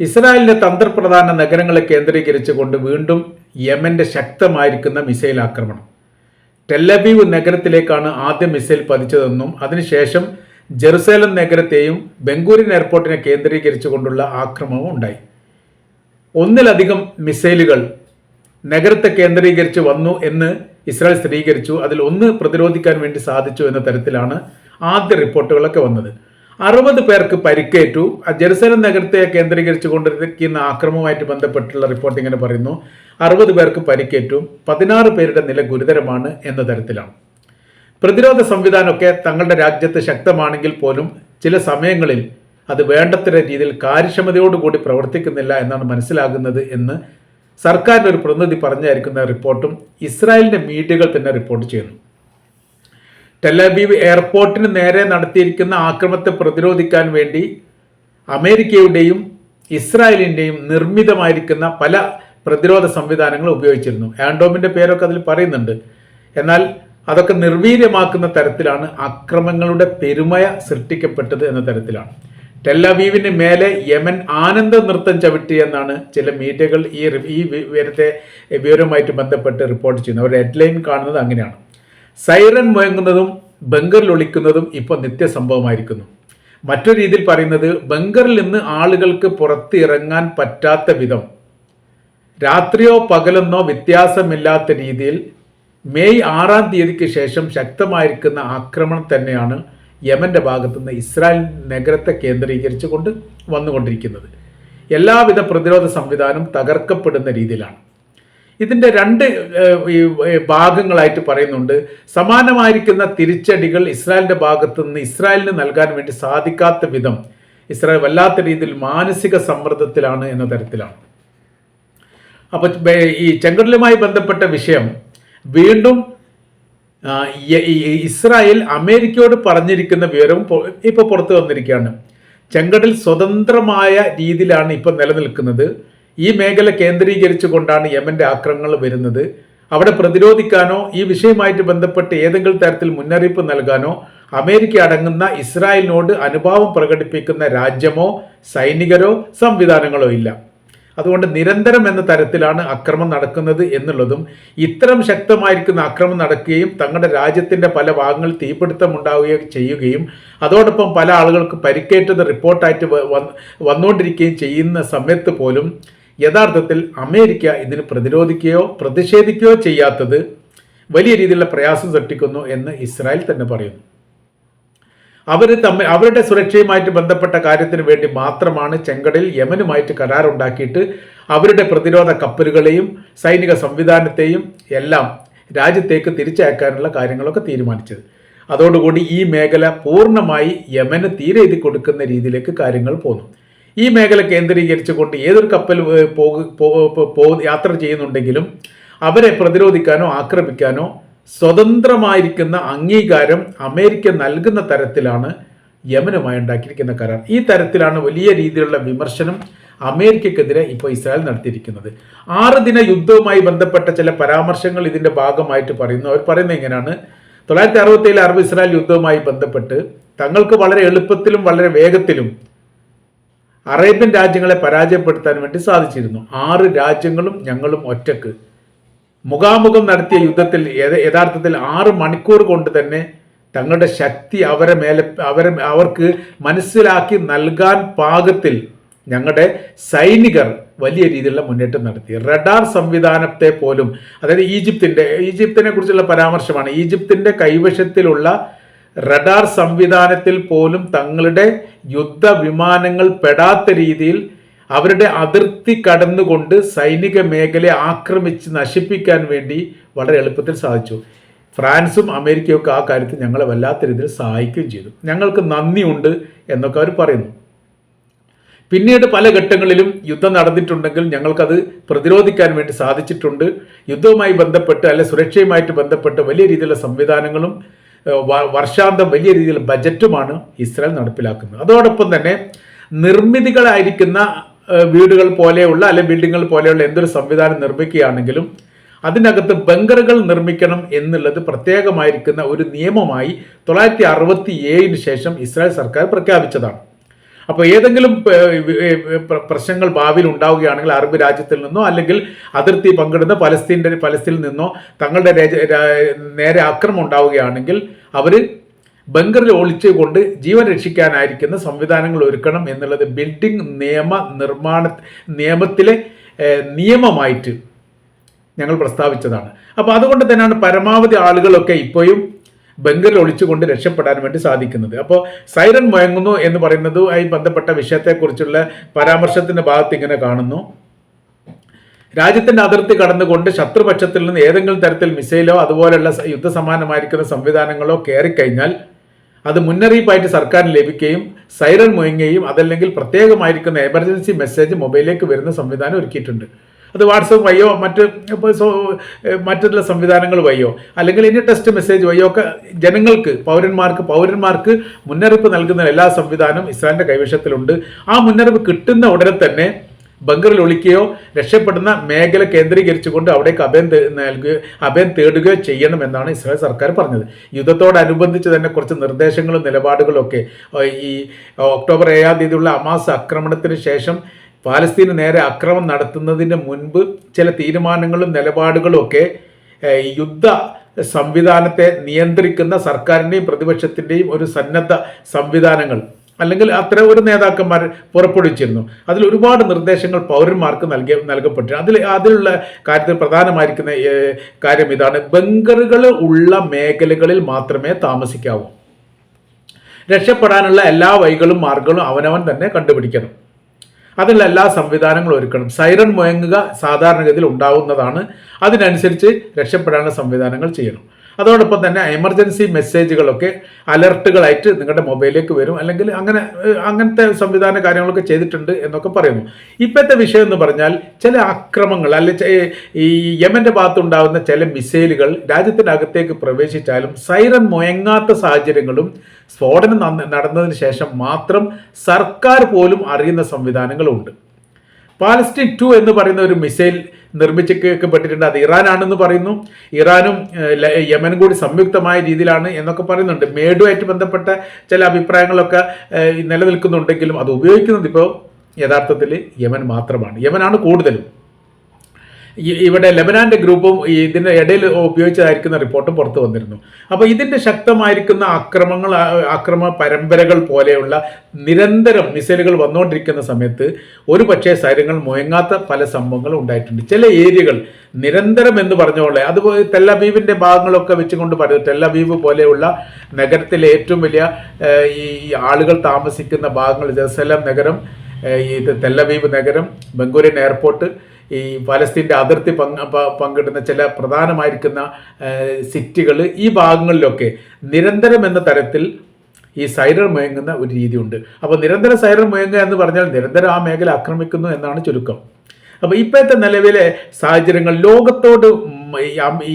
ഇസ്രായേലിന്റെ തന്ത്രപ്രധാന നഗരങ്ങളെ കേന്ദ്രീകരിച്ചുകൊണ്ട് വീണ്ടും യമന്റെ ശക്തമായിരിക്കുന്ന മിസൈൽ ആക്രമണം. ടെല്ലബീവ് നഗരത്തിലേക്കാണ് ആദ്യം മിസൈൽ പതിച്ചതെന്നും അതിനുശേഷം ജെറുസലേം നഗരത്തെയും ബംഗൂരിൻ എയർപോർട്ടിനെ കേന്ദ്രീകരിച്ചുകൊണ്ടുള്ള ആക്രമണവും ഉണ്ടായി. ഒന്നിലധികം മിസൈലുകൾ നഗരത്തെ കേന്ദ്രീകരിച്ച് വന്നു എന്ന് ഇസ്രായേൽ സ്ഥിരീകരിച്ചു. അതിൽ ഒന്ന് പ്രതിരോധിക്കാൻ വേണ്ടി സാധിച്ചു എന്ന തരത്തിലാണ് ആദ്യ റിപ്പോർട്ടുകളൊക്കെ വന്നത്. അറുപത് പേർക്ക് പരിക്കേറ്റു. ജെറുസലം നഗരത്തെ കേന്ദ്രീകരിച്ചു കൊണ്ടിരിക്കുന്ന ആക്രമവുമായിട്ട് ബന്ധപ്പെട്ടുള്ള റിപ്പോർട്ട് ഇങ്ങനെ പറയുന്നു. അറുപത് പേർക്ക് പരിക്കേറ്റു. പതിനാറ് പേരുടെ നില ഗുരുതരമാണ് എന്ന തരത്തിലാണ്. പ്രതിരോധ സംവിധാനമൊക്കെ തങ്ങളുടെ രാജ്യത്ത് ശക്തമാണെങ്കിൽ പോലും ചില സമയങ്ങളിൽ അത് വേണ്ടത്ര രീതിയിൽ കാര്യക്ഷമതയോടുകൂടി പ്രവർത്തിക്കുന്നില്ല എന്നാണ് മനസ്സിലാകുന്നത് എന്ന് സർക്കാരിന്റെ ഒരു പ്രതിനിധി പറഞ്ഞായിരിക്കുന്ന റിപ്പോർട്ടും ഇസ്രായേലിന്റെ മീഡിയകൾ തന്നെ റിപ്പോർട്ട് ചെയ്യുന്നു. ടെലബീവ് എയർപോർട്ടിന് നേരെ നടത്തിയിരിക്കുന്ന ആക്രമണത്തെ പ്രതിരോധിക്കാൻ വേണ്ടി അമേരിക്കയുടെയും ഇസ്രായേലിന്റെയും നിർമ്മിതമായിരിക്കുന്ന പല പ്രതിരോധ സംവിധാനങ്ങൾ ഉപയോഗിച്ചിരുന്നു. ആൻഡോമിന്റെ പേരൊക്കെ അതിൽ പറയുന്നുണ്ട്. എന്നാൽ അതൊക്കെ നിർവീര്യമാക്കുന്ന തരത്തിലാണ് അക്രമങ്ങളുടെ പെരുമയ സൃഷ്ടിക്കപ്പെട്ടത് എന്ന തരത്തിലാണ്. ടെല്ലവീവിന് മേലെ യമൻ ആനന്ദ നൃത്തം ചവിട്ടി എന്നാണ് ചില മീഡിയകൾ ഈ ഈ വിവരത്തെ വിവരവുമായിട്ട് ബന്ധപ്പെട്ട് റിപ്പോർട്ട് ചെയ്യുന്നത്. അവരുടെ ഹെഡ്ലൈൻ കാണുന്നത് അങ്ങനെയാണ്. സൈറൻ മുഴങ്ങുന്നതും ബങ്കറിൽ ഒളിക്കുന്നതും ഇപ്പോൾ നിത്യസംഭവമായിരിക്കുന്നു. മറ്റൊരു രീതിയിൽ പറയുന്നത് ബംഗറിൽ നിന്ന് ആളുകൾക്ക് പുറത്തിറങ്ങാൻ പറ്റാത്ത വിധം രാത്രിയോ പകലെന്നോ വ്യത്യാസമില്ലാത്ത രീതിയിൽ മെയ് ആറാം തീയതിക്ക് ശേഷം ശക്തമായിരിക്കുന്ന ആക്രമണം തന്നെയാണ് യമന്റെ ഭാഗത്തുനിന്ന് ഇസ്രായേൽ നഗരത്തെ കേന്ദ്രീകരിച്ചുകൊണ്ട് വന്നുകൊണ്ടിരിക്കുന്നത്. എല്ലാവിധ പ്രതിരോധ സംവിധാനം തകർക്കപ്പെടുന്ന രീതിയിലാണ്. ഇതിന്റെ രണ്ട് ഭാഗങ്ങളായിട്ട് പറയുന്നുണ്ട്. സമാനമായിരിക്കുന്ന തിരിച്ചടികൾ ഇസ്രായേലിന്റെ ഭാഗത്തു നിന്ന് ഇസ്രായേലിന് നൽകാൻ വേണ്ടി സാധിക്കാത്ത വിധം ഇസ്രായേൽ വല്ലാത്ത രീതിയിൽ മാനസിക സമ്മർദ്ദത്തിലാണ് എന്ന തരത്തിലാണ്. അപ്പോൾ ഈ ചെങ്കടലുമായി ബന്ധപ്പെട്ട വിഷയം വീണ്ടും ഇസ്രായേൽ അമേരിക്കയോട് പറഞ്ഞിരിക്കുന്ന വിവരവും പൊ- ഇപ്പോൾ പുറത്തു വന്നിരിക്കുകയാണ്. ചെങ്കടൽ സ്വതന്ത്രമായ രീതിയിലാണ് ഇപ്പം നിലനിൽക്കുന്നത്. ഈ മേഖല കേന്ദ്രീകരിച്ചുകൊണ്ടാണ് യമന്റെ ആക്രമണങ്ങൾ വരുന്നത്. അവിടെ പ്രതിരോധിക്കാനോ ഈ വിഷയമായിട്ട് ബന്ധപ്പെട്ട് ഏതെങ്കിലും തരത്തിൽ മുന്നറിയിപ്പ് നൽകാനോ അമേരിക്ക അടങ്ങുന്ന ഇസ്രായേലിനോട് അനുഭാവം പ്രകടിപ്പിക്കുന്ന രാജ്യമോ സൈനികരോ സംവിധാനങ്ങളോ ഇല്ല. അതുകൊണ്ട് നിരന്തരം എന്ന തരത്തിലാണ് അക്രമം നടക്കുന്നത് എന്നുള്ളതും ഇത്തരം ശക്തമായിരിക്കുന്ന അക്രമം നടക്കുകയും തങ്ങളുടെ രാജ്യത്തിന്റെ പല ഭാഗങ്ങളിൽ തീപിടുത്തം ഉണ്ടാവുകയും ചെയ്യുകയും അതോടൊപ്പം പല ആളുകൾക്ക് പരിക്കേറ്റത് റിപ്പോർട്ടായിട്ട് വന്നുകൊണ്ടിരിക്കുകയും ചെയ്യുന്ന സമയത്ത് പോലും യഥാർത്ഥത്തിൽ അമേരിക്ക ഇതിന് പ്രതിരോധിക്കുകയോ പ്രതിഷേധിക്കുകയോ ചെയ്യാത്തത് വലിയ രീതിയിലുള്ള പ്രയാസം സൃഷ്ടിക്കുന്നു എന്ന് ഇസ്രായേൽ തന്നെ പറയുന്നു. അവർ തമ്മിൽ അവരുടെ സുരക്ഷയുമായിട്ട് ബന്ധപ്പെട്ട കാര്യത്തിന് വേണ്ടി മാത്രമാണ് ചെങ്കടലിൽ യമനുമായിട്ട് കരാറുണ്ടാക്കിയിട്ട് അവരുടെ പ്രതിരോധ കപ്പലുകളെയും സൈനിക സംവിധാനത്തെയും എല്ലാം രാജ്യത്തേക്ക് തിരിച്ചയക്കാനുള്ള കാര്യങ്ങളൊക്കെ തീരുമാനിച്ചത്. അതോടുകൂടി ഈ മേഖല പൂർണമായി യമന് തീരെ എഴുതി കൊടുക്കുന്ന രീതിയിലേക്ക് കാര്യങ്ങൾ പോന്നു. ഈ മേഖല കേന്ദ്രീകരിച്ചുകൊണ്ട് ഏതൊരു കപ്പൽ പോ- യാത്ര ചെയ്യുന്നുണ്ടെങ്കിലും അവരെ പ്രതിരോധിക്കാനോ ആക്രമിക്കാനോ സ്വതന്ത്രമായിരിക്കുന്ന അംഗീകാരം അമേരിക്ക നൽകുന്ന തരത്തിലാണ് യമനുമായി ഉണ്ടാക്കിയിരിക്കുന്ന കരാർ. ഈ തരത്തിലാണ് വലിയ രീതിയിലുള്ള വിമർശനം അമേരിക്കക്കെതിരെ ഇപ്പോൾ ഇസ്രായേൽ നടത്തിയിരിക്കുന്നത്. ആറ് ദിന യുദ്ധവുമായി ബന്ധപ്പെട്ട ചില പരാമർശങ്ങൾ ഇതിന്റെ ഭാഗമായിട്ട് പറയുന്നു. അവർ പറയുന്നത് എങ്ങനെയാണ്? തൊള്ളായിരത്തി അറുപത്തി ഏഴ് അറബ് ഇസ്രായേൽ യുദ്ധവുമായി ബന്ധപ്പെട്ട് തങ്ങൾക്ക് വളരെ എളുപ്പത്തിലും വളരെ വേഗത്തിലും അറേബ്യൻ രാജ്യങ്ങളെ പരാജയപ്പെടുത്താൻ വേണ്ടി സാധിച്ചിരുന്നു. ആറ് രാജ്യങ്ങളും ഞങ്ങളും ഒറ്റയ്ക്ക്. മുഖാമുഖം നടത്തിയ യുദ്ധത്തിൽ യഥാർത്ഥത്തിൽ ആറ് മണിക്കൂർ കൊണ്ട് തന്നെ തങ്ങളുടെ ശക്തി അവരെ മേലെ അവരെ അവർക്ക് മനസ്സിലാക്കി നൽകാൻ പാകത്തിൽ ഞങ്ങളുടെ സൈനികർ വലിയ രീതിയിലുള്ള മുന്നേറ്റം നടത്തി. റഡാർ സംവിധാനത്തെ പോലും അതായത് ഈജിപ്തിന്റെ ഈജിപ്തിനെ കുറിച്ചുള്ള പരാമർശമാണ്. ഈജിപ്തിന്റെ കൈവശത്തിലുള്ള റഡാർ സംവിധാനത്തിൽ പോലും തങ്ങളുടെ യുദ്ധ വിമാനങ്ങൾ പെടാത്ത രീതിയിൽ അവരുടെ അതിർത്തി കടന്നുകൊണ്ട് സൈനിക മേഖലയെ ആക്രമിച്ച് നശിപ്പിക്കാൻ വേണ്ടി വളരെ എളുപ്പത്തിൽ സാധിച്ചു. ഫ്രാൻസും അമേരിക്കയും ഒക്കെ ആ കാര്യത്തിൽ ഞങ്ങളെ വല്ലാത്ത രീതിയിൽ സഹായിക്കുകയും ചെയ്തു. ഞങ്ങൾക്ക് നന്ദിയുണ്ട് എന്നൊക്കെ അവർ പറയുന്നു. പിന്നീട് പല ഘട്ടങ്ങളിലും യുദ്ധം നടന്നിട്ടുണ്ടെങ്കിൽ ഞങ്ങൾക്കത് പ്രതിരോധിക്കാൻ വേണ്ടി സാധിച്ചിട്ടുണ്ട്. യുദ്ധവുമായി ബന്ധപ്പെട്ട് അല്ലെ സുരക്ഷയുമായിട്ട് ബന്ധപ്പെട്ട് വലിയ രീതിയിലുള്ള സംവിധാനങ്ങളും വർഷാന്തം വലിയ രീതിയിൽ ബജറ്റുമാണ് ഇസ്രായേൽ നടപ്പിലാക്കുന്നത്. അതോടൊപ്പം തന്നെ നിർമ്മിതികളായിരിക്കുന്ന വീടുകൾ പോലെയുള്ള അല്ലെ ബിൽഡിങ്ങുകൾ പോലെയുള്ള എന്തൊരു സംവിധാനം നിർമ്മിക്കുകയാണെങ്കിലും അതിനകത്ത് ബങ്കറുകൾ നിർമ്മിക്കണം എന്നുള്ളത് പ്രത്യേകമായിരിക്കുന്ന ഒരു നിയമമായി തൊള്ളായിരത്തി അറുപത്തി ഏഴിന് ശേഷം ഇസ്രായേൽ സർക്കാർ പ്രഖ്യാപിച്ചതാണ്. അപ്പോൾ ഏതെങ്കിലും പ്രശ്നങ്ങൾ ഭാവിയിൽ ഉണ്ടാവുകയാണെങ്കിൽ അറബ് രാജ്യത്തിൽ നിന്നോ അല്ലെങ്കിൽ അതിർത്തി പങ്കിടുന്ന പലസ്തീന്റെ പലസ്തീനിൽ നിന്നോ തങ്ങളുടെ നേരെ ആക്രമം ഉണ്ടാവുകയാണെങ്കിൽ അവർ ബങ്കറിൽ ഒളിച്ചുകൊണ്ട് ജീവൻ രക്ഷിക്കാനായിരിക്കുന്ന സംവിധാനങ്ങൾ ഒരുക്കണം എന്നുള്ളത് ബിൽഡിംഗ് നിയമ നിർമ്മാണ നിയമത്തിലെ നിയമമായിട്ട് ഞങ്ങൾ പ്രസ്താവിച്ചതാണ്. അപ്പോൾ അതുകൊണ്ട് തന്നെയാണ് പരമാവധി ആളുകളൊക്കെ ഇപ്പോഴും ബംഗറിൽ ഒളിച്ചുകൊണ്ട് രക്ഷപ്പെടാൻ വേണ്ടി സാധിക്കുന്നത്. അപ്പോൾ സൈറൻ മുഴങ്ങുന്നു എന്ന് പറയുന്നതുമായി ബന്ധപ്പെട്ട വിഷയത്തെക്കുറിച്ചുള്ള പരാമർശത്തിന്റെ ഭാഗത്ത് ഇങ്ങനെ കാണുന്നു. രാജ്യത്തിന്റെ അതിർത്തി കടന്നുകൊണ്ട് ശത്രുപക്ഷത്തിൽ നിന്ന് ഏതെങ്കിലും തരത്തിൽ മിസൈലോ അതുപോലെയുള്ള യുദ്ധസമാനമായിരിക്കുന്ന സംവിധാനങ്ങളോ കയറിക്കഴിഞ്ഞാൽ അത് മുന്നറിയിപ്പായിട്ട് സർക്കാരിന് ലഭിക്കുകയും സൈറൻ മുഴങ്ങുകയും അതല്ലെങ്കിൽ പ്രത്യേകമായിരിക്കുന്ന എമർജൻസി മെസ്സേജ് മൊബൈലിലേക്ക് വരുന്ന സംവിധാനം ഒരുക്കിയിട്ടുണ്ട്. അത് വാട്സപ്പ് വഴിയോ മറ്റ് മറ്റുള്ള സംവിധാനങ്ങൾ വഴിയോ അല്ലെങ്കിൽ ഇനി ടെസ്റ്റ് മെസ്സേജ് വഴിയോ ഒക്കെ ജനങ്ങൾക്ക് പൗരന്മാർക്ക് പൗരന്മാർക്ക് മുന്നറിയിപ്പ് നൽകുന്ന എല്ലാ സംവിധാനവും ഇസ്രായേലിന്റെ കൈവശത്തിലുണ്ട്. ആ മുന്നറിയിപ്പ് കിട്ടുന്ന ഉടനെ തന്നെ ബങ്കറിൽ ഒളിക്കുകയോ രക്ഷപ്പെടുന്ന മേഖല കേന്ദ്രീകരിച്ചുകൊണ്ട് അവിടേക്ക് അഭയം നൽകുകയോ അഭയം തേടുകയോ ചെയ്യണമെന്നാണ് ഇസ്രായേൽ സർക്കാർ പറഞ്ഞത്. യുദ്ധത്തോടനുബന്ധിച്ച് തന്നെ കുറച്ച് നിർദ്ദേശങ്ങളും നിലപാടുകളും ഒക്കെ ഈ ഒക്ടോബർ ഏഴാം തീയതിയുള്ള അമാസ് ആക്രമണത്തിന് ശേഷം പാലസ്തീന് നേരെ അക്രമം നടത്തുന്നതിന് മുൻപ് ചില തീരുമാനങ്ങളും നിലപാടുകളും ഒക്കെ യുദ്ധ സംവിധാനത്തെ നിയന്ത്രിക്കുന്ന സർക്കാരിന്റെയും പ്രതിപക്ഷത്തിന്റെയും ഒരു സന്നദ്ധ സംവിധാനങ്ങൾ അല്ലെങ്കിൽ അത്ര ഒരു നേതാക്കന്മാർ പുറപ്പെടുവിച്ചിരുന്നു. അതിൽ ഒരുപാട് നിർദ്ദേശങ്ങൾ പൗരന്മാർക്ക് നൽകിയ നൽകപ്പെട്ടു. അതിൽ അതിലുള്ള കാര്യത്തിൽ പ്രധാനമായിരിക്കുന്ന കാര്യം ഇതാണ്. ബങ്കറുകൾ ഉള്ള മേഖലകളിൽ മാത്രമേ താമസിക്കാവൂ. രക്ഷപ്പെടാനുള്ള എല്ലാ വഴികളും മാർഗങ്ങളും അവനവൻ തന്നെ കണ്ടുപിടിക്കണം. അതിനുള്ള എല്ലാ സംവിധാനങ്ങളും ഒരുക്കണം. സൈറൺ മുഴങ്ങുക സാധാരണഗതിയിൽ ഉണ്ടാവുന്നതാണ്. അതിനനുസരിച്ച് രക്ഷപ്പെടാനുള്ള സംവിധാനങ്ങൾ ചെയ്യണം. അതോടൊപ്പം തന്നെ എമർജൻസി മെസ്സേജുകളൊക്കെ അലർട്ടുകളായിട്ട് നിങ്ങളുടെ മൊബൈലിലേക്ക് വരും. അല്ലെങ്കിൽ അങ്ങനെ അങ്ങനത്തെ സംവിധാന കാര്യങ്ങളൊക്കെ ചെയ്തിട്ടുണ്ട് എന്നൊക്കെ പറയുന്നു. ഇപ്പോഴത്തെ വിഷയം എന്ന് പറഞ്ഞാൽ ചില അക്രമങ്ങൾ അല്ലെ ഈ യമന്റെ ഭാഗത്തുണ്ടാകുന്ന ചില മിസൈലുകൾ രാജ്യത്തിന്റെ രാജ്യത്തിനകത്തേക്ക് പ്രവേശിച്ചാലും സൈറൻ മുയങ്ങാത്ത സാഹചര്യങ്ങളും സ്ഫോടനം നടന്നതിന് ശേഷം മാത്രം സർക്കാർ പോലും അറിയുന്ന സംവിധാനങ്ങളുണ്ട്. പാലസ്റ്റീൻ ടു എന്ന് പറയുന്ന ഒരു മിസൈൽ നിർമ്മിച്ചിരിക്കപ്പെട്ടിട്ടുണ്ട് അത് ഇറാനാണെന്ന് പറയുന്നു. ഇറാനും യമനും കൂടി സംയുക്തമായ രീതിയിലാണ് എന്നൊക്കെ പറയുന്നുണ്ട്. മേഡുമായിട്ട് ബന്ധപ്പെട്ട ചില അഭിപ്രായങ്ങളൊക്കെ നിലനിൽക്കുന്നുണ്ടെങ്കിലും അത് ഉപയോഗിക്കുന്നത് ഇപ്പോൾ യഥാർത്ഥത്തിൽ യമൻ മാത്രമാണ്. യമനാണ് കൂടുതലും. ഇവിടെ ലെബനാന്റെ ഗ്രൂപ്പും ഇതിന്റെ ഇടയിൽ ഉപയോഗിച്ചതായിരിക്കുന്ന റിപ്പോർട്ട് പുറത്തു വന്നിരുന്നു. അപ്പോൾ ഇതിന്റെ ശക്തമായിരിക്കുന്ന അക്രമങ്ങൾ അക്രമ പരമ്പരകൾ പോലെയുള്ള നിരന്തരം മിസൈലുകൾ വന്നുകൊണ്ടിരിക്കുന്ന സമയത്ത് ഒരു പക്ഷേ സൈന്യങ്ങൾ മുയങ്ങാത്ത പല സംഭവങ്ങളും ഉണ്ടായിട്ടുണ്ട്. ചില ഏരിയകൾ നിരന്തരം എന്ന് പറഞ്ഞോളെ അതുപോലെ തെല്ലബീവിന്റെ ഭാഗങ്ങളൊക്കെ വെച്ചുകൊണ്ട് പറയുന്നത് തെല്ലബീവ് പോലെയുള്ള നഗരത്തിലെ ഏറ്റവും വലിയ ഈ ആളുകൾ താമസിക്കുന്ന ഭാഗങ്ങൾ ജെറുസലേം നഗരം ഈ തെല്ലബീബ് നഗരം ബംഗൂരിൻ എയർപോർട്ട് ഈ പലസ്തീന്റെ അതിർത്തി പങ്ക് പങ്കിടുന്ന ചില പ്രധാനമായിരിക്കുന്ന സിറ്റികൾ ഈ ഭാഗങ്ങളിലൊക്കെ നിരന്തരം എന്ന തരത്തിൽ ഈ സൈറൽ മുയങ്ങുന്ന ഒരു രീതിയുണ്ട്. അപ്പോൾ നിരന്തരം സൈറൽ മുയങ്ങുക എന്ന് പറഞ്ഞാൽ നിരന്തരം ആ മേഖല ആക്രമിക്കുന്നു എന്നാണ് ചുരുക്കം. അപ്പോൾ ഇപ്പോഴത്തെ നിലവിലെ സാഹചര്യങ്ങൾ ലോകത്തോട്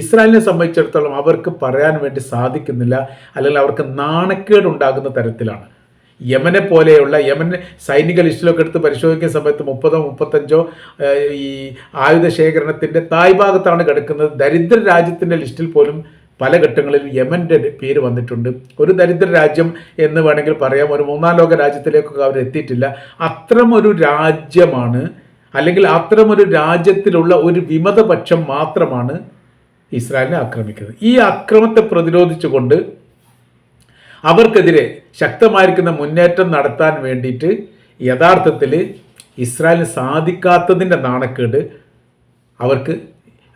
ഇസ്രായേലിനെ സംബന്ധിച്ചിടത്തോളം അവർക്ക് പറയാൻ വേണ്ടി സാധിക്കുന്നില്ല. അല്ലെങ്കിൽ അവർക്ക് നാണക്കേട് ഉണ്ടാകുന്ന തരത്തിലാണ്. യമനെ പോലെയുള്ള യമൻ സൈനിക ലിസ്റ്റിലൊക്കെ എടുത്ത് പരിശോധിക്കുന്ന സമയത്ത് മുപ്പതോ മുപ്പത്തഞ്ചോ ഈ ആയുധ ശേഖരണത്തിന്റെ തായ് ഭാഗത്താണ് കിടക്കുന്നത്. ദരിദ്ര രാജ്യത്തിന്റെ ലിസ്റ്റിൽ പോലും പല ഘട്ടങ്ങളിൽ യമന്റെ പേര് വന്നിട്ടുണ്ട്. ഒരു ദരിദ്ര രാജ്യം എന്ന് വേണമെങ്കിൽ പറയാം. ഒരു മൂന്നാം ലോക രാജ്യത്തിലേക്കൊക്കെ അവർ എത്തിയിട്ടില്ല. അത്തരമൊരു രാജ്യമാണ് അല്ലെങ്കിൽ അത്തരമൊരു രാജ്യത്തിലുള്ള ഒരു വിമതപക്ഷം മാത്രമാണ് ഇസ്രായേലിനെ ആക്രമിക്കുന്നത്. ഈ അക്രമത്തെ പ്രതിരോധിച്ചുകൊണ്ട് അവർക്കെതിരെ ശക്തമായിരിക്കുന്ന മുന്നേറ്റം നടത്താൻ വേണ്ടിയിട്ട് യഥാർത്ഥത്തിൽ ഇസ്രായേലിന് സാധിക്കാത്തതിന്റെ നാണക്കേട് അവർക്ക്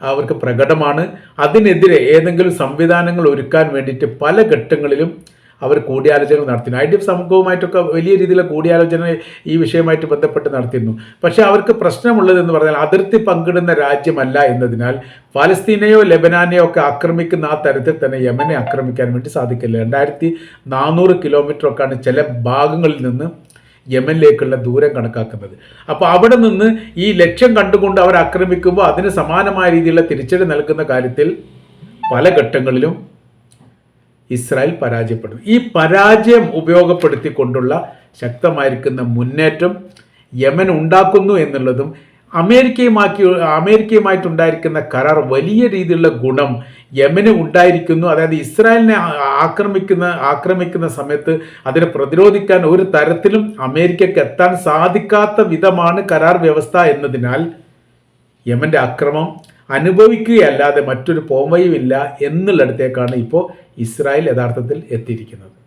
അവർക്ക് പ്രകടമാണ്. അതിനെതിരെ ഏതെങ്കിലും സംവിധാനങ്ങൾ ഒരുക്കാൻ വേണ്ടിയിട്ട് പല ഘട്ടങ്ങളിലും അവർ കൂടിയാലോചനകൾ നടത്തിയിരുന്നു. ഐ ഡി എഫ് സമൂഹവുമായിട്ടൊക്കെ വലിയ രീതിയിലുള്ള കൂടിയാലോചന ഈ വിഷയമായിട്ട് ബന്ധപ്പെട്ട് നടത്തിയിരുന്നു. പക്ഷേ അവർക്ക് പ്രശ്നമുള്ളതെന്ന് പറഞ്ഞാൽ അതിർത്തി പങ്കിടുന്ന രാജ്യമല്ല എന്നതിനാൽ പാലസ്തീനെയോ ലെബനാനെയോ ഒക്കെ ആക്രമിക്കുന്ന ആ തരത്തിൽ തന്നെ യമനെ ആക്രമിക്കാൻ വേണ്ടി സാധിക്കില്ല. രണ്ടായിരത്തി നാനൂറ് കിലോമീറ്ററൊക്കെയാണ് ചില ഭാഗങ്ങളിൽ നിന്ന് യമനിലേക്കുള്ള ദൂരം കണക്കാക്കുന്നത്. അപ്പോൾ അവിടെ നിന്ന് ഈ ലക്ഷ്യം കണ്ടുകൊണ്ട് അവർ ആക്രമിക്കുമ്പോൾ അതിന് സമാനമായ രീതിയിലുള്ള തിരിച്ചടി നൽകുന്ന കാര്യത്തിൽ പല ഘട്ടങ്ങളിലും ഇസ്രായേൽ പരാജയപ്പെടുന്നു. ഈ പരാജയം ഉപയോഗപ്പെടുത്തിക്കൊണ്ടുള്ള ശക്തമായിരിക്കുന്ന മുന്നേറ്റം യമൻ ഉണ്ടാക്കുന്നു എന്നുള്ളതും അമേരിക്കയുമാക്കി അമേരിക്കയുമായിട്ടുണ്ടായിരിക്കുന്ന കരാർ വലിയ രീതിയിലുള്ള ഗുണം യമന് ഉണ്ടായിരിക്കുന്നു. അതായത് ഇസ്രായേലിനെ ആക്രമിക്കുന്ന ആക്രമിക്കുന്ന സമയത്ത് അതിനെ പ്രതിരോധിക്കാൻ ഒരു തരത്തിലും അമേരിക്കക്ക് എത്താൻ സാധിക്കാത്ത വിധമാണ് കരാർ വ്യവസ്ഥ എന്നതിനാൽ യമന്റെ അക്രമം അനുഭവിക്കുകയല്ലാതെ മറ്റൊരു പോംവയുമില്ല എന്നുള്ളിടത്തേക്കാണ് ഇപ്പോൾ ഇസ്രായേൽ യഥാർത്ഥത്തിൽ എത്തിയിരിക്കുന്നത്.